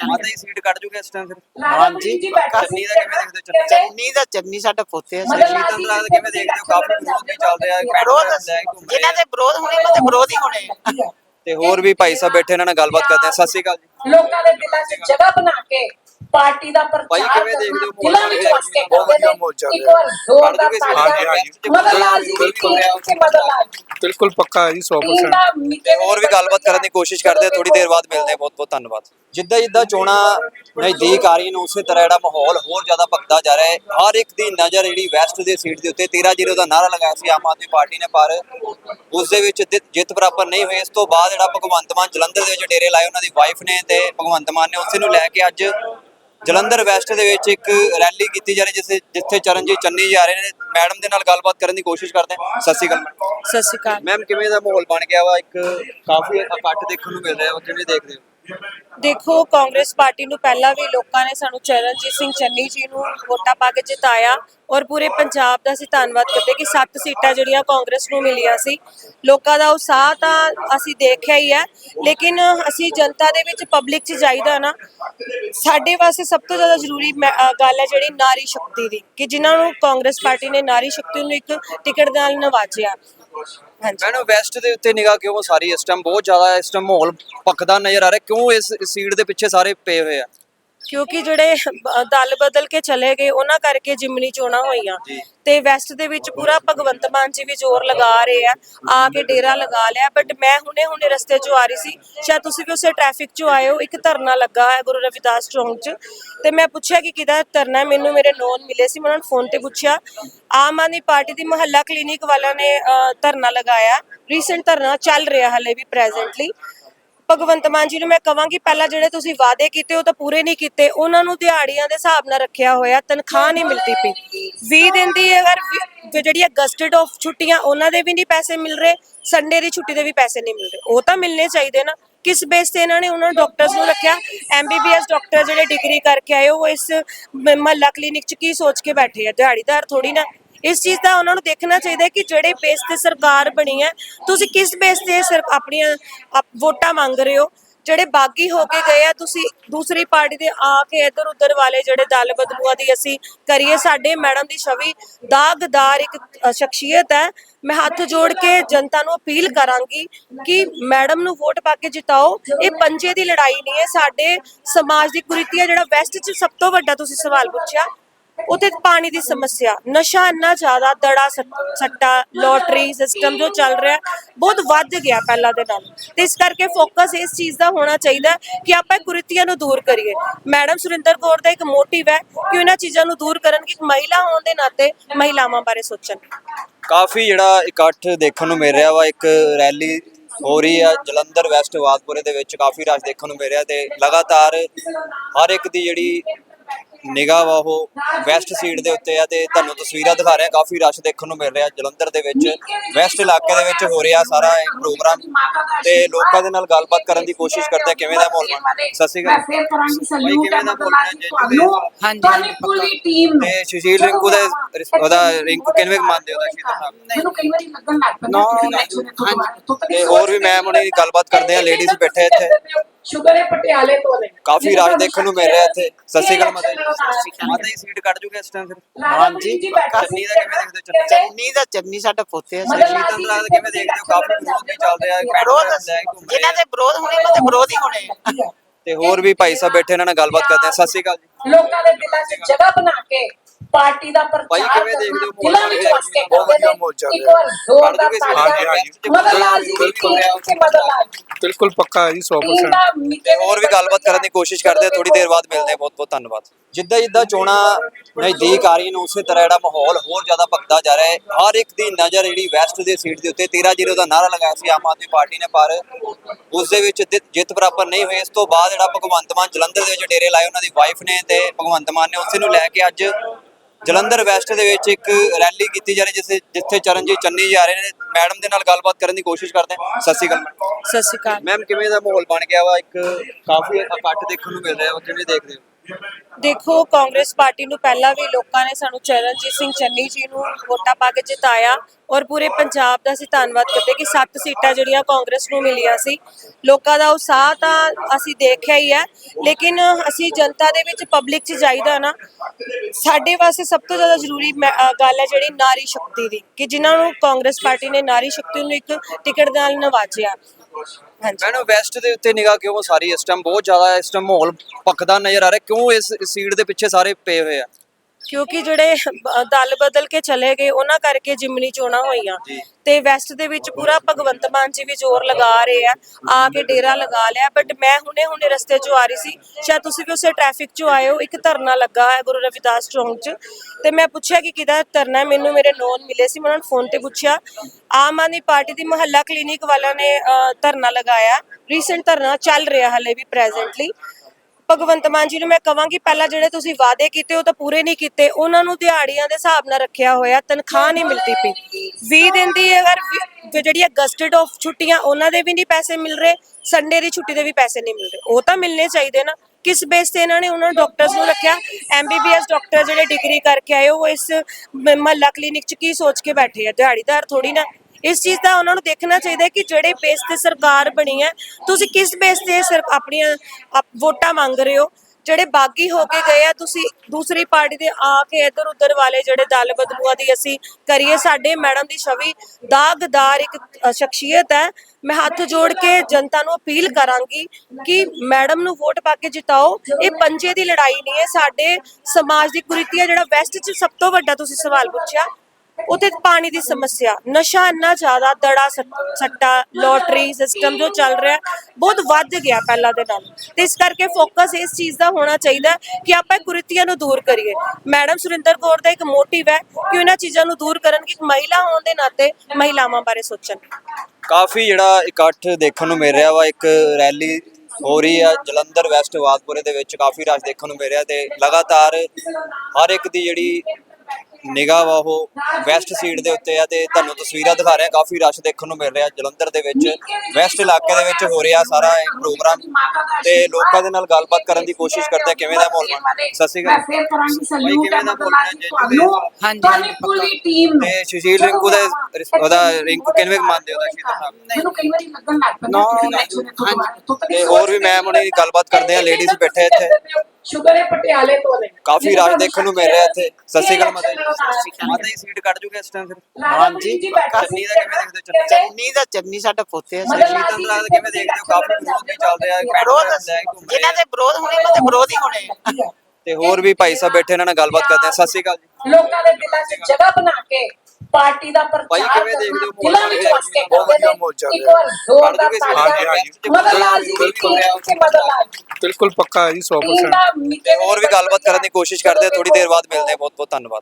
ਮਾਤਾ ਜੀ ਸੀਟ ਕੱਢ ਜੂਗੇ ਇਸ ਟਾਈਮ ਫਿਰ? ਹਾਂਜੀ ਜੀ, ਚੰਨੀ ਦਾ ਕਿਵੇਂ ਦੇਖਦੇ ਹੋ? ਚੰਨੀ ਦਾ ਚੰਨੀ ਸਾਡਾ ਪੋਤੇ ਆ ਮਤਲਬ ਸਹੀ। ਸ਼ੀਤਲ ਦਾ ਕਿਵੇਂ ਦੇਖਦੇ ਹੋ? ਕਾਫੀ ਵਿਰੋਧ ਵੀ ਚੱਲ ਰਿਹਾ? ਹੈ ਜਿਨ੍ਹਾਂ। ਦੇ ਵਿਰੋਧ ਹੋਣੇ ਉਹਨਾਂ ਦੇ ਵਿਰੋਧ ਹੀ ਹੋਣੇ। ਤੇ ਹੋਰ ਵੀ ਭਾਈ ਸਾਹਿਬ ਬੈਠੇ ਇਹਨਾਂ ਨਾਲ ਗੱਲਬਾਤ ਕਰਦੇ ਆ। ਸਤਿ ਸ਼੍ਰੀ ਅਕਾਲ ਜੀ। ਲੋਕਾਂ ਦੇ ਦਿਲਾਂ 'ਚ ਜਗ੍ਹਾ ਬਣਾ ਕੇ ਪਾਰਟੀ ਦਾ ਪ੍ਰਚਾਰ ਜ਼ਿਲ੍ਹਾ ਵਿੱਚ ਵਸ ਕੇ ਬਹੁਤ ਕਰਦੇ ਨੇ। ਇੱਕ। ਵਾਰ ਜ਼ੋਰਦਾਰ ਤਾੜੀਆਂ। ਮਦਨ ਲਾਲ ਜੀ ਦੀ ਬਿਲਕੁਲ। ਟੀਮ ਤੇ ਮਦਨ ਲਾਲ ਜੀ ਬਿਲਕੁਲ ਪੱਕਾ ਹੈ ਜੀ ਟੀਮ 100% ਦਾ ਨਿੱਕੇ ਤੇ ਹੋਰ ਵੀ ਗੱਲਬਾਤ ਕਰਨ ਦੀ ਕੋਸ਼ਿਸ਼ ਕਰਦੇ ਆ ਥੋੜੀ ਦੇਰ ਬਾਅਦ ਮਿਲਦੇ ਆ ਬਹੁਤ ਬਹੁਤ ਧੰਨਵਾਦ ਜਿੱਦਾਂ ਜਿੱਦਾਂ ਚੋਣਾਂ ਨਜ਼ਦੀਕ ਆ ਰਹੀਆਂ ਨੇ ਉਸੇ ਤਰ੍ਹਾਂ ਜਿਹੜਾ ਮਾਹੌਲ ਹੋਰ ਜ਼ਿਆਦਾ ਭਖਦਾ ਜਾ ਰਿਹਾ ਹੈ ਹਰ ਇੱਕ ਦੀ ਨਜ਼ਰ ਜਿਹੜੀ ਵੈਸਟ ਦੇ ਸੀਟ ਦੇ ਉੱਤੇ 13-0 ਦਾ ਨਾਰਾ ਲਗਾਇਆ ਸੀ ਆਮ ਆਦਮੀ ਪਾਰਟੀ ਨੇ ਪਰ ਉਸ ਦੇ ਵਿੱਚ ਜਿੱਤ ਪ੍ਰਾਪਤ ਨਹੀਂ ਹੋਈ ਇਸ ਤੋਂ ਬਾਅਦ ਜਿਹੜਾ ਭਗਵੰਤ ਮਾਨ ਜਲੰਧਰ ਦੇ ਵਿੱਚ ਡੇਰੇ ਲਾਏ ਉਹਨਾਂ ਦੀ ਵਾਈਫ ਨੇ ਤੇ ਭਗਵੰਤ ਮਾਨ ਨੇ ਉਸੇ ਨੂੰ ਲੈ ਕੇ ਅੱਜ ਜਲੰਧਰ ਵੈਸਟ ਦੇ ਵਿੱਚ ਇੱਕ ਰੈਲੀ ਕੀਤੀ ਜਾ ਰਹੀ ਜਿੱਥੇ ਜਿੱਥੇ ਚਰਨਜੀਤ ਚੰਨੀ ਜੀ ਰਹੇ ਨੇ। ਮੈਡਮ ਦੇ ਨਾਲ ਗੱਲਬਾਤ ਕਰਨ ਦੀ ਕੋਸ਼ਿਸ਼ ਕਰਦੇ ਹਾਂ। ਸਤਿ ਸ਼੍ਰੀ ਅਕਾਲ ਸਤਿ ਸ਼੍ਰੀ ਅਕਾਲ। ਮੈਮ ਕਿਵੇਂ ਦਾ ਮਾਹੌਲ ਬਣ ਗਿਆ ਵਾ? ਇੱਕ ਕਾਫੀ ਇਕੱਠ ਦੇਖਣ ਨੂੰ ਮਿਲ ਰਿਹਾ ਵਾ। ਕਿਵੇਂ ਦੇਖਦੇ ਹੋ? ਦੇਖੋ, ਕਾਂਗਰਸ ਪਾਰਟੀ ਨੂੰ ਪਹਿਲਾਂ ਵੀ ਲੋਕਾਂ ਨੇ ਸਾਨੂੰ ਚਰਨਜੀਤ ਸਿੰਘ ਚੰਨੀ ਜੀ ਨੂੰ ਵੋਟਾਂ ਪਾ ਕੇ ਜਿਤਾਇਆ ਔਰ ਪੂਰੇ ਪੰਜਾਬ ਦਾ ਅਸੀਂ ਧੰਨਵਾਦ ਕਰਦੇ ਕਿ ਸੱਤ ਸੀਟਾਂ ਜਿਹੜੀਆਂ ਕਾਂਗਰਸ ਨੂੰ ਮਿਲੀਆਂ ਸੀ। ਲੋਕਾਂ ਦਾ ਉਤਸ਼ਾਹ ਤਾਂ ਅਸੀਂ ਦੇਖਿਆ ਹੀ ਹੈ, ਲੇਕਿਨ ਅਸੀਂ ਜਨਤਾ ਦੇ ਵਿੱਚ ਪਬਲਿਕ 'ਚ ਜਾਈਦਾ ਨਾ, ਸਾਡੇ ਵਾਸਤੇ ਸਭ ਤੋਂ ਜ਼ਿਆਦਾ ਜ਼ਰੂਰੀ ਮੈਂ- ਗੱਲ ਹੈ ਜਿਹੜੀ ਨਾਰੀ ਸ਼ਕਤੀ ਦੀ, ਕਿ ਜਿਨ੍ਹਾਂ ਨੂੰ ਕਾਂਗਰਸ ਪਾਰਟੀ ਨੇ ਨਾਰੀ ਸ਼ਕਤੀ ਨੂੰ ਇੱਕ ਟਿਕਟ ਨਾਲ ਨਵਾਜਿਆ। ਹਾਂਜੀ। ਮੈਨੂੰ ਵੈਸਟ ਦੇ ਉੱਤੇ ਨਿਗਾਹ ਕਿਉਂ ਸਾਰੀ ਇਸ ਟਾਈਮ ਬਹੁਤ ਜ਼ਿਆਦਾ ਇਸ ਟਾਈਮ ਮਾਹੌਲ ਪੱਕਦਾ ਨਜ਼ਰ ਆ ਰਿਹਾ, ਕਿਉਂ ਇਸ ਸੀਟ ਦੇ ਪਿੱਛੇ ਸਾਰੇ ਪਏ ਹੋਏ ਆ? ਕਿਉਂਕਿ ਜਿਹੜੇ ਬ- ਦਲ ਬਦਲ ਕੇ ਚਲੇ ਗਏ ਉਹਨਾਂ ਕਰਕੇ ਜਿਮਨੀ ਚੋਣਾਂ ਹੋਈਆਂ। ਤੇ ਵੈਸਟ ਦੇ ਵਿੱਚ ਪੂਰਾ ਭਗਵੰਤ ਮਾਨ ਜੀ ਵੀ ਜ਼ੋਰ ਲਗਾ ਰਹੇ ਆ ਆ ਕੇ ਡੇਰਾ ਲਗਾ ਲਿਆ। ਬਟ ਮੈਂ ਹੁਣੇ ਹੁਣੇ ਰਸਤੇ 'ਚੋਂ ਆ ਰਹੀ ਸੀ। ਸ਼ਾਇਦ ਤੁਸੀਂ ਵੀ ਉਸੇ ਟ੍ਰੈਫਿਕ 'ਚੋਂ ਆਏ ਹੋ। ਇੱਕ ਧਰਨਾ ਲੱਗਾ ਹੈ ਗੁਰੂ ਰਵਿਦਾਸ ਚੌਂਕ 'ਚ। ਤੇ ਮੈਂ ਪੁੱਛਿਆ ਕਿ ਕਿਹਦਾ ਧਰਨਾ ਹੈ? ਮੈਨੂੰ ਮੇਰੇ ਨੋਨ ਮਿਲੇ ਸੀ ਮੈਂ ਉਹਨਾਂ ਨੂੰ ਫੋਨ ਤੇ ਪੁੱਛਿਆ। ਆਮ ਆਦਮੀ ਪਾਰਟੀ ਦੀ ਮੁਹੱਲਾ ਕਲੀਨਿਕ ਵਾਲਾ ਨੇ ਅ, ਧਰਨਾ ਲਗਾਇਆ। ਰੀਸੈਂਟ ਧਰਨਾ ਚੱਲ ਰਿਹਾ ਹਲੇ ਵੀ ਪ੍ਰੈਜ਼ੈਂਟਲੀ ਭਗਵੰਤ ਮਾਨ ਜੀ ਨੂੰ ਮੈਂ ਕਵਾਂਗੀ, ਪਹਿਲਾਂ ਜਿਹੜੇ ਤੁਸੀਂ ਵਾਅਦੇ ਕੀਤੇ, ਉਹ ਤਾਂ ਪੂਰੇ ਨਹੀਂ ਕੀਤੇ। ਉਹਨਾਂ ਨੂੰ ਦਿਹਾੜੀਆਂ ਦੇ ਹਿਸਾਬ ਨਾਲ ਰੱਖਿਆ ਹੋਇਆ, ਤਨਖਾਹ ਨਹੀਂ ਮਿਲਦੀ ਪਈ। 20 ਦਿਨ ਦੀ ਅਗਰ ਵੀ- ਜਿਹੜੀ ਗਸਟਡ ਆਫ ਛੁੱਟੀਆਂ, ਉਹਨਾਂ ਦੇ ਵੀ ਨਹੀਂ ਪੈਸੇ ਮਿਲ ਰਹੇ, ਸੰਡੇ ਦੀ ਛੁੱਟੀ ਦੇ ਵੀ ਪੈਸੇ ਨਹੀਂ ਮਿਲ ਰਹੇ। ਉਹ ਤਾਂ ਮਿਲਨੇ ਚਾਹੀਦੇ ਨਾ। ਕਿਸ ਬੇਸ ਤੇ ਇਹਨਾਂ ਨੇ ਉਹਨਾਂ ਡਾਕਟਰਸ ਨੂੰ ਰੱਖਿਆ? ਐਮਬੀਬੀਐਸ ਡਾਕਟਰ ਜਿਹੜੇ ਡਿਗਰੀ ਕਰਕੇ ਆਏ, ਉਹ ਇਸ ਮਹੱਲਾ ਕਲੀਨਿਕ 'ਚ ਕੀ ਸੋਚ ਕੇ ਬੈਠੇ ਆ? ਦਿਹਾੜੀਦਾਰ ਥੋੜੀ ਨਾ। ਇਸ ਚੀਜ਼ ਦਾ ਉਹਨਾਂ ਨੂੰ ਦੇਖਣਾ ਚਾਹੀਦਾ ਹੈ ਕਿ ਜਿਹੜੇ ਬੇਸ ਤੇ ਸਰਕਾਰ ਬਣੀ ਹੈ ਤੁਸੀਂ ਕਿਸ ਬੇਸ ਤੇ ਸਿਰਫ ਆਪਣੀਆਂ ਆਪ- ਵੋਟਾਂ ਮੰਗ ਰਹੇ ਹੋ? ਜਿਹੜੇ ਬਾਗੀ ਹੋ ਕੇ ਗਏ ਆ ਤੁਸੀਂ ਦੂਸਰੀ ਪਾਰਟੀ ਦੇ ਆ ਕੇ ਇੱਧਰ ਉੱਧਰ ਵਾਲੇ ਜਿਹੜੇ ਦਲ ਬਦਲੂਆਂ ਦੀ ਅਸੀਂ ਕਰੀਏ ਸਾਡੇ ਮੈਡਮ ਦੀ ਛਵੀ ਦਾਗਦਾਰ ਇੱਕ ਅ, ਸ਼ਖਸੀਅਤ ਹੈ। ਮੈਂ ਹੱਥ ਜੋੜ ਕੇ ਜਨਤਾ ਨੂੰ ਅਪੀਲ ਕਰਾਂਗੀ ਕਿ ਮੈਡਮ ਨੂੰ ਵੋਟ ਪਾ ਕੇ ਜਿਤਾਓ। ਇਹ ਪੰਜੇ ਦੀ ਲੜਾਈ ਨਹੀਂ ਹੈ ਸਾਡੇ ਸਮਾਜ ਦੀ ਕੁਰੀਤੀ ਹੈ। ਜਿਹੜਾ ਵੈਸਟ 'ਚ ਸਭ ਤੋਂ ਵੱਡਾ ਤੁਸੀਂ ਸਵਾਲ ਪੁੱਛਿਆ ਉੱਥੇ ਪਾਣੀ ਦੀ ਸਮੱਸਿਆ, ਨਸ਼ਾ ਇੰਨਾ ਜ਼ਿਆਦਾ, ਦੜਾ ਸੱਟਾ ਲੋਟਰੀ ਸਿਸਟਮ ਜੋ ਚੱਲ ਰਿਹਾ, ਬਹੁਤ ਵੱਧ ਗਿਆ ਪਹਿਲਾਂ ਦੇ ਨਾਲ। ਤੇ ਇਸ ਕਰਕੇ ਫੋਕਸ ਇਸ ਚੀਜ਼ ਦਾ ਹੋਣਾ ਚਾਹੀਦਾ ਕਿ ਆਪਾਂ ਕੁਰੀਤੀਆਂ ਨੂੰ ਦੂਰ ਕਰੀਏ। ਮੈਡਮ ਸੁਰਿੰਦਰ ਕੌਰ ਦਾ ਇੱਕ ਮੋਟਿਵ ਹੈ ਕਿ ਇਹਨਾਂ ਚੀਜ਼ਾਂ ਨੂੰ ਦੂਰ ਕਰਨ ਕਿ ਮਹਿਲਾ ਹੋਣ ਦੇ ਨਾਤੇ ਮਹਿਲਾਵਾਂ ਬਾਰੇ ਸੋਚਣ। ਕਾਫੀ ਜਿਹੜਾ ਇਕੱਠ ਦੇਖਣ ਨੂੰ ਮਿਲ ਰਿਹਾ ਵਾ, ਇੱਕ ਰੈਲੀ ਹੋ ਰਹੀ ਆ ਜਲੰਧਰ ਵੈਸਟ ਵਾਦਪੁਰੇ ਦੇ ਵਿੱਚ, ਕਾਫੀ ਰਸ਼ ਦੇਖਣ ਨੂੰ ਮਿਲ ਰਿਹਾ ਤੇ ਲਗਾਤਾਰ ਹਰ ਇੱਕ ਦੀ ਜਿਹੜੀ ਨਿਗਾਹ ਵਾ ਉਹ ਵੈਸਟ ਸੀਟ ਦੇ ਉੱਤੇ ਆ ਤੇ ਤੁਹਾਨੂੰ ਤਸਵੀਰਾਂ ਦਿਖਾ ਰਿਹਾ ਕਾਫੀ ਰਸ਼ ਦੇਖਣ ਨੂੰ ਮਿਲ ਰਿਹਾ ਜਲੰਧਰ ਦੇ ਵਿੱਚ ਵੈਸਟ ਇਲਾਕੇ ਦੇ ਵਿੱਚ ਹੋ ਰਿਹਾ ਸਾਰਾ ਇਹ ਪ੍ਰੋਗਰਾਮ ਤੇ ਲੋਕਾਂ ਦੇ ਨਾਲ ਗੱਲਬਾਤ ਕਰਨ ਦੀ ਕੋਸ਼ਿਸ਼ ਕਰਦੇ ਆ ਕਿਵੇਂ ਦਾ ਮਾਹੌਲ ਸਤਿ ਸ਼੍ਰੀ ਅਕਾਲ। ਹਾਂਜੀ, ਹਾਂਜੀ, ਪੂਰੀ ਟੀਮ ਨੂੰ ਤੇ ਸੁਸ਼ੀਲ ਰਿੰਕੂ ਦਾ ਉਹਦਾ ਰਿੰਕੂ ਕਿਵੇਂ ਮੰਨਦੇ ਉਹਦਾ ਸ਼ੀਤਲ ਸਾਹਿਬ ਮੈਨੂੰ ਕਈ ਵਾਰੀ ਲੱਗਣ ਲੱਗ ਪੈਂਦਾ ਤੋਂ ਹੋਰ ਵੀ ਮੈਮ ਹੁਣੀ ਗੱਲਬਾਤ ਕਰਦੇ ਆ ਲੇਡੀਜ਼ ਬੈਠੇ ਇੱਥੇ। ਸ਼ੁਗਰ ਹੈ ਪਟਿਆਲੇ ਤੋਂ ਨੇ ਕਾਫੀ ਰਸ਼ ਦੇਖਣ ਨੂੰ ਮਿਲ ਰਿਹਾ ਇੱਥੇ। ਸਤਿ ਸ਼੍ਰੀ ਅਕਾਲ ਮਾਤਾ ਜੀ ਮਾਤਾ ਜੀ ਸੀਟ ਕੱਢ ਜੂਗੇ ਇਸ ਟਾਈਮ ਫਿਰ? ਹਾਂਜੀ ਜੀ, ਚੰਨੀ ਦਾ ਕਿਵੇਂ ਦੇਖਦੇ ਹੋ? ਚੰਨੀ ਚੰਨੀ ਦਾ ਚੰਨੀ ਸਾਡਾ ਪੋਤੇ ਆ ਮਤਲਬ ਸਾਡੀ। ਸ਼ੀਤਲ ਦਾ ਕਿਵੇਂ ਦੇਖਦੇ ਹੋ? ਕਾਫੀ ਵਿਰੋਧ ਵੀ ਚੱਲ ਰਿਹਾ ਹੈ ਵਿਰੋਧ ਪੈਂਟ ਲੈ ਕੇ ਘੁੰਮ ਰਹੇ ਜਿਨ੍ਹਾਂ ਦੇ ਵਿਰੋਧ ਹੋਣੇ ਉਹਨਾਂ ਦੇ ਵਿਰੋਧ ਹੀ ਹੋਣੇ। ਆ। ਤੇ ਹੋਰ ਵੀ ਭਾਈ ਸਾਹਿਬ ਬੈਠੇ ਇਹਨਾਂ ਨਾਲ ਗੱਲਬਾਤ ਕਰਦੇ ਆ ਸਤਿ ਸ਼੍ਰੀ ਅਕਾਲ ਜੀ। ਲੋਕਾਂ ਦੇ ਦਿਲਾਂ 'ਚ ਜਗ੍ਹਾ ਬਣਾ ਕੇ ਪਾਰਟੀ ਦਾ ਪ੍ਰਚਾਰ ਭਾਈ ਕਿਵੇਂ ਦੇਖਦੇ ਹੋ? ਦਿਲਾਂ ਵਿੱਚ ਵਸ ਕੇ ਬਹੁਤ ਕਰਦੇ ਵਧੀਆ ਨੇ। ਇੱਕ ਰਿਹਾ। ਵਾਰ ਜ਼ੋਰਦਾਰ? ਤਾੜੀਆਂ। ਮਦਨ ਲਾਲ ਜੀ ਦੀ ਬਿਲਕੁਲ। ਟੀਮ ਤੇ ਮਦਨ ਲਾਲ ਜੀ ਬਿਲਕੁਲ ਪੱਕਾ ਹੈ ਜੀ 100% ਟੀਮ ਦਾ ਨਿੱਕੇ ਤੇ ਹੋਰ ਵੀ ਗੱਲਬਾਤ ਕਰਨ ਦੀ ਕੋਸ਼ਿਸ਼ ਕਰਦੇ ਆ ਥੋੜੀ ਦੇਰ ਬਾਅਦ ਮਿਲਦੇ ਆ ਬਹੁਤ ਬਹੁਤ ਧੰਨਵਾਦ ਜਿੱਦਾਂ ਜਿੱਦਾਂ ਚੋਣਾਂ ਨਜ਼ਦੀਕ ਆ ਰਹੀਆਂ ਨੇ ਉਸੇ ਤਰ੍ਹਾਂ ਜਿਹੜਾ ਮਾਹੌਲ ਹੋਰ ਜ਼ਿਆਦਾ ਭਖਦਾ ਜਾ ਰਿਹਾ ਹੈ ਹਰ ਇੱਕ ਦੀ ਨਜ਼ਰ ਜਿਹੜੀ ਵੈਸਟ ਦੇ ਸੀਟ ਦੇ ਉੱਤੇ 13-0 ਦਾ ਨਾਰਾ ਲਗਾਇਆ ਸੀ ਆਮ ਆਦਮੀ ਪਾਰਟੀ ਨੇ ਪਰ ਉਸ ਦੇ ਵਿੱਚ ਜਿੱਤ ਪ੍ਰਾਪਤ ਨਹੀਂ ਹੋਈ ਇਸ ਤੋਂ ਬਾਅਦ ਜਿਹੜਾ ਭਗਵੰਤ ਮਾਨ ਜਲੰਧਰ ਦੇ ਵਿੱਚ ਡੇਰੇ ਲਾਏ ਉਹਨਾਂ ਦੀ ਵਾਈਫ ਨੇ ਤੇ ਭਗਵੰਤ ਮਾਨ ਨੇ ਉਸੇ ਨੂੰ ਲੈ ਕੇ ਅੱਜ ਜਲੰਧਰ ਵੈਸਟ ਦੇ ਵਿੱਚ ਇੱਕ ਰੈਲੀ ਕੀਤੀ ਜਾ ਰਹੀ ਜਿੱਥੇ ਜਿੱਥੇ ਚਰਨਜੀਤ ਚੰਨੀ ਜਾ ਰਹੇ ਨੇ। ਮੈਡਮ ਦੇ ਨਾਲ ਗੱਲਬਾਤ ਕਰਨ ਦੀ ਕੋਸ਼ਿਸ਼ ਕਰਦੇ ਹਾਂ। ਸਤਿ ਸ਼੍ਰੀ ਅਕਾਲ ਸਤਿ ਸ਼੍ਰੀ ਅਕਾਲ। ਮੈਮ ਕਿਵੇਂ ਦਾ ਮਾਹੌਲ ਬਣ ਗਿਆ ਵਾ? ਇੱਕ ਕਾਫੀ ਇਕੱਠ ਦੇਖਣ ਨੂੰ ਮਿਲ ਰਿਹਾ ਵਾ। ਕਿਵੇਂ ਦੇਖਦੇ ਹੋ? ਦੇਖੋ, ਕਾਂਗਰਸ ਪਾਰਟੀ ਨੂੰ ਪਹਿਲਾਂ ਵੀ ਲੋਕਾਂ ਨੇ ਸਾਨੂੰ ਚਰਨਜੀਤ ਸਿੰਘ ਚੰਨੀ ਜੀ ਨੂੰ ਵੋਟਾਂ ਪਾ ਕੇ ਜਿਤਾਇਆ ਔਰ ਪੂਰੇ ਪੰਜਾਬ ਦਾ ਅਸੀਂ ਧੰਨਵਾਦ ਕਰਦੇ ਕਿ ਸੱਤ ਸੀਟਾਂ ਜਿਹੜੀਆਂ ਕਾਂਗਰਸ ਨੂੰ ਮਿਲੀਆਂ ਸੀ। ਲੋਕਾਂ ਦਾ ਉਤਸ਼ਾਹ ਤਾਂ ਅਸੀਂ ਦੇਖਿਆ ਹੀ ਹੈ, ਲੇਕਿਨ ਅਸੀਂ ਜਨਤਾ ਦੇ ਵਿੱਚ ਪਬਲਿਕ 'ਚ ਜਾਈਦਾ ਨਾ, ਸਾਡੇ ਵਾਸਤੇ ਸਭ ਤੋਂ ਜ਼ਿਆਦਾ ਜ਼ਰੂਰੀ ਮੈਂ- ਗੱਲ ਹੈ ਜਿਹੜੀ ਨਾਰੀ ਸ਼ਕਤੀ ਦੀ, ਕਿ ਜਿਨ੍ਹਾਂ ਨੂੰ ਕਾਂਗਰਸ ਪਾਰਟੀ ਨੇ ਨਾਰੀ ਸ਼ਕਤੀ ਨੂੰ ਇੱਕ ਟਿਕਟ ਨਾਲ ਨਵਾਜਿਆ। ਹਾਂਜੀ। ਮੈਨੂੰ ਵੈਸਟ ਦੇ ਉੱਤੇ ਨਿਗਾਹ ਕਿਉਂ ਸਾਰੀ ਇਸ ਟਾਈਮ ਬਹੁਤ ਜ਼ਿਆਦਾ ਇਸ ਟਾਈਮ ਮਾਹੌਲ ਪੱਕਦਾ ਨਜ਼ਰ ਆ ਰਿਹਾ। ਕਿਉਂ ਇਸ ਸੀਟ ਦੇ ਪਿੱਛੇ ਸਾਰੇ ਪਏ ਹੋਏ ਆ? ਕਿਉਂਕਿ ਜਿਹੜੇ ਬ- ਦਲ ਬਦਲ ਕੇ ਚਲੇ ਗਏ ਉਹਨਾਂ ਕਰਕੇ ਜਿਮਨੀ ਚੋਣਾਂ ਹੋਈਆਂ। ਤੇ ਵੈਸਟ ਦੇ ਵਿੱਚ ਪੂਰਾ ਭਗਵੰਤ ਮਾਨ ਜੀ ਵੀ ਜ਼ੋਰ ਲਗਾ ਰਹੇ ਆ ਆ ਕੇ ਡੇਰਾ ਲਗਾ ਲਿਆ। ਬਟ ਮੈਂ ਹੁਣੇ ਹੁਣੇ ਰਸਤੇ 'ਚੋਂ ਆ ਰਹੀ ਸੀ। ਸ਼ਾਇਦ ਤੁਸੀਂ ਵੀ ਉਸੇ ਟ੍ਰੈਫਿਕ 'ਚੋਂ ਆਏ ਹੋ। ਇੱਕ ਧਰਨਾ ਲੱਗਾ ਹੈ ਗੁਰੂ ਰਵਿਦਾਸ ਚੌਂਕ 'ਚ। ਤੇ ਮੈਂ ਪੁੱਛਿਆ ਕਿ ਕਿਹਦਾ ਧਰਨਾ ਹੈ? ਮੈਨੂੰ ਮੇਰੇ ਨੋਨ ਮਿਲੇ ਸੀ ਮੈਂ ਉਹਨਾਂ ਨੂੰ ਫੋਨ ਤੇ ਪੁੱਛਿਆ। ਆਮ ਆਦਮੀ ਪਾਰਟੀ ਦੀ ਮੁਹੱਲਾ ਕਲੀਨਿਕ ਵਾਲਿਆਂ ਨੇ ਅ, ਧਰਨਾ ਲਗਾਇਆ। ਰੀਸੈਂਟ ਧਰਨਾ ਚੱਲ ਰਿਹਾ ਹਲੇ ਵੀ ਪ੍ਰੈਜ਼ੈਂਟਲੀ ਭਗਵੰਤ ਮਾਨ ਜੀ ਨੂੰ ਮੈਂ ਕਵਾਂਗੀ, ਪਹਿਲਾਂ ਜਿਹੜੇ ਤੁਸੀਂ ਵਾਅਦੇ ਕੀਤੇ, ਉਹ ਤਾਂ ਪੂਰੇ ਨਹੀਂ ਕੀਤੇ, ਉਹਨਾਂ ਨੂੰ ਦਿਹਾੜੀਆਂ ਦੇ ਹਿਸਾਬ ਨਾਲ ਰੱਖਿਆ ਹੋਇਆ, ਤਨਖਾਹ ਨਹੀਂ ਮਿਲਦੀ ਪਈ। 20 ਦਿਨ ਦੀ ਅਗਰ ਜਿਹੜੀਆਂ ਵੀ ਗਸਟਡ ਆਫ ਛੁੱਟੀਆਂ, ਉਹਨਾਂ ਦੇ ਵੀ ਨਹੀਂ ਪੈਸੇ ਮਿਲ ਰਹੇ ਸੰਡੇ ਦੀ ਛੁੱਟੀ ਦੇ ਵੀ ਪੈਸੇ ਨਹੀਂ ਮਿਲ ਰਹੇ। ਉਹ ਤਾਂ ਮਿਲਨੇ ਚਾਹੀਦੇ ਨਾ। ਕਿਸ ਬੇਸ ਤੇ ਇਹਨਾਂ ਨੇ ਉਹਨਾਂ ਡਾਕਟਰਸ ਨੂੰ ਰੱਖਿਆ? ਐਮਬੀਬੀਐਸ ਡਾਕਟਰ ਜਿਹੜੇ ਡਿਗਰੀ ਕਰਕੇ ਆਏ, ਉਹ ਇਸ ਮਹੱਲਾ ਕਲੀਨਿਕ ਚ ਕੀ ਸੋਚ ਕੇ ਬੈਠੇ ਆ? ਦਿਹਾੜੀਦਾਰ ਥੋੜੀ ਨਾ ਇਸ ਚੀਜ਼ ਦਾ ਉਹਨਾਂ ਨੂੰ ਦੇਖਣਾ ਚਾਹੀਦਾ ਹੈ ਕਿ ਜਿਹੜੇ ਬੇਸ ਤੇ ਸਰਕਾਰ ਬਣੀ ਹੈ ਤੁਸੀਂ ਕਿਸ ਬੇਸ ਤੇ ਸਿਰਫ ਆਪਣੀਆਂ ਆਪ- ਵੋਟਾਂ ਮੰਗ ਰਹੇ ਹੋ? ਜਿਹੜੇ ਬਾਗੀ ਹੋ ਕੇ ਗਏ ਆ ਤੁਸੀਂ ਦੂਸਰੀ ਪਾਰਟੀ ਦੇ ਆ ਕੇ ਇੱਧਰ ਉੱਧਰ ਵਾਲੇ ਜਿਹੜੇ ਦਲ ਬਦਲੂਆਂ ਦੀ ਅਸੀਂ ਕਰੀਏ ਸਾਡੇ ਮੈਡਮ ਦੀ ਛਵੀ ਦਾਗਦਾਰ ਇੱਕ ਅ, ਸ਼ਖਸੀਅਤ ਹੈ। ਮੈਂ ਹੱਥ ਜੋੜ ਕੇ ਜਨਤਾ ਨੂੰ ਅਪੀਲ ਕਰਾਂਗੀ ਕਿ ਮੈਡਮ ਨੂੰ ਵੋਟ ਪਾ ਕੇ ਜਿਤਾਓ। ਇਹ ਪੰਜੇ ਦੀ ਲੜਾਈ ਨਹੀਂ ਹੈ ਸਾਡੇ ਸਮਾਜ ਦੀ ਕੁਰੀਤੀ ਹੈ। ਜਿਹੜਾ ਵੈਸਟ 'ਚ ਸਭ ਤੋਂ ਵੱਡਾ ਤੁਸੀਂ ਸਵਾਲ ਪੁੱਛਿਆ ਉੱਥੇ ਪਾਣੀ ਦੀ ਸਮੱਸਿਆ, ਨਸ਼ਾ ਇੰਨਾ ਜ਼ਿਆਦਾ, ਦੜਾ ਸੱਟਾ ਲੋਟਰੀ ਸਿਸਟਮ ਜੋ ਚੱਲ ਰਿਹਾ, ਬਹੁਤ ਵੱਧ ਗਿਆ ਪਹਿਲਾਂ ਦੇ ਨਾਲ। ਤੇ ਇਸ ਕਰਕੇ ਫੋਕਸ ਇਸ ਚੀਜ਼ ਦਾ ਹੋਣਾ ਚਾਹੀਦਾ ਕਿ ਆਪਾਂ ਕੁਰੀਤੀਆਂ ਨੂੰ ਦੂਰ ਕਰੀਏ। ਮੈਡਮ ਸੁਰਿੰਦਰ ਕੌਰ ਦਾ ਇੱਕ ਮੋਟਿਵ ਹੈ ਕਿ ਇਹਨਾਂ ਚੀਜ਼ਾਂ ਨੂੰ ਦੂਰ ਕਰਨ ਕਿ ਮਹਿਲਾ ਹੋਣ ਦੇ ਨਾਤੇ ਮਹਿਲਾਵਾਂ ਬਾਰੇ ਸੋਚਣ। ਕਾਫੀ ਜਿਹੜਾ ਇਕੱਠ ਦੇਖਣ ਨੂੰ ਮਿਲ ਰਿਹਾ ਵਾ, ਇੱਕ ਰੈਲੀ ਹੋ ਰਹੀ ਆ ਜਲੰਧਰ ਵੈਸਟ ਵਾਦਪੁਰੇ ਦੇ ਵਿੱਚ, ਕਾਫੀ ਰਸ਼ ਦੇਖਣ ਨੂੰ ਮਿਲ ਰਿਹਾ ਤੇ ਲਗਾਤਾਰ ਹਰ ਇੱਕ ਦੀ ਜਿਹੜੀ ਨਿਗਾਹ ਵਾ ਉਹ ਵੈਸਟ ਸੀਟ ਦੇ ਉੱਤੇ ਆ ਤੇ ਤੁਹਾਨੂੰ ਤਸਵੀਰਾਂ ਦਿਖਾ ਰਹੇ ਕਾਫੀ ਰਸ਼ ਦੇਖਣ ਨੂੰ ਮਿਲ ਰਿਹਾ ਜਲੰਧਰ ਦੇ ਵਿੱਚ ਵੈਸਟ ਇਲਾਕੇ ਦੇ ਵਿੱਚ ਹੋ ਰਿਹਾ ਸਾਰਾ ਇਹ ਪ੍ਰੋਗਰਾਮ ਤੇ ਲੋਕਾਂ ਦੇ ਨਾਲ ਗੱਲਬਾਤ ਕਰਨ ਦੀ ਕੋਸ਼ਿਸ਼ ਕਰਦੇ ਆ ਕਿਵੇਂ ਦਾ ਮਾਹੌਲ ਬਣ ਸਤਿ ਸ਼੍ਰੀ ਅਕਾਲ? ਹਾਂਜੀ, ਹਾਂਜੀ, ਪੂਰੀ ਟੀਮ ਤੇ ਸੁਸ਼ੀਲ ਰਿੰਕੂ ਦਾ ਉਹਦਾ ਰਿੰਕੂ ਕਿਵੇਂ ਮੰਨਦੇ ਉਹਦਾ ਸ਼ੀਤਲ ਸਾਹਿਬ? ਮੈਨੂੰ ਕਈ ਵਾਰੀ ਲੱਗਣ ਲੱਗ ਪੈਂਦਾ ਤੇ ਹੋਰ ਵੀ ਮੈਮ ਹੁਣੀ ਗੱਲਬਾਤ ਕਰਦੇ ਆ ਲੇਡੀਜ਼ ਬੈਠੇ ਇੱਥੇ। ਸ਼ੁਗਰ ਹੈ ਪਟਿਆਲੇ ਤੋਂ ਨੇ। ਕਾਫੀ ਰਸ਼ ਦੇਖਣ ਨੂੰ ਮਿਲ ਰਿਹਾ ਇੱਥੇ। ਸਤਿ ਸ਼੍ਰੀ ਅਕਾਲ ਮਾਤਾ ਜੀ। ਮਾਤਾ ਜੀ ਸੀਟ ਕੱਢ ਜੂਗੇ ਇਸ ਟਾਈਮ ਫਿਰ? ਹਾਂਜੀ। ਚੰਨੀ ਦਾ ਕਿਵੇਂ ਦੇਖਦੇ ਹੋ? ਚੰਨੀ ਦਾ ਚੰਨੀ ਸਾਡਾ ਪੁੱਤ ਹੈ ਮਤਲਬ ਅਸੀਂ। ਸ਼ੀਤਲ ਦਾ ਕਿਵੇਂ ਦੇਖਦੇ ਹੋ? ਕਾਫੀ ਵਿਰੋਧ ਵੀ ਚੱਲ ਰਿਹਾ ਹੈ ਜਿਨ੍ਹਾਂ ਦੇ ਵਿਰੋਧ ਹੋਣੇ ਉਹਨਾਂ ਦੇ ਵਿਰੋਧ ਹੀ ਹੋਣੇ। ਤੇ ਹੋਰ ਵੀ ਭਾਈ ਸਾਹਿਬ ਬੈਠੇ ਇਹਨਾਂ ਨਾਲ ਗੱਲਬਾਤ ਕਰਦੇ ਆ। ਸਤਿ ਸ਼੍ਰੀ ਅਕਾਲ ਜੀ। ਲੋਕਾਂ ਦੇ ਦਿਲਾਂ 'ਚ ਜਗ੍ਹਾ ਬਣਾ ਕੇ ਪਾਰਟੀ ਦਾ ਪ੍ਰਚਾਰ ਭਾਈ ਕਿਵੇਂ ਦੇਖਦੇ ਹੋ ਦਿਲਾਂ ਵਿੱਚ ਵਸ ਕੇ ਬਹੁਤ ਕਰਦੇ ਨੇ। ਇੱਕ। ਵਾਰ ਜ਼ੋਰਦਾਰ ਹਾਂਜੀ। ਮਦਨ ਲਾਲ ਜੀ ਦੀ ਬਿਲਕੁਲ। ਟੀਮ ਤੇ ਮਦਨ ਲਾਲ ਬਿਲਕੁਲ ਪੱਕਾ ਹੈ ਜੀ ਟੀਮ 100% ਦਾ ਨਿੱਕੇ ਹੋਰ ਵੀ ਗੱਲਬਾਤ ਕਰਨ ਦੀ ਕੋਸ਼ਿਸ਼ ਕਰਦੇ ਥੋੜੀ ਦੇਰ ਬਾਅਦ ਮਿਲਦੇ ਬਹੁਤ ਬਹੁਤ ਧੰਨਵਾਦ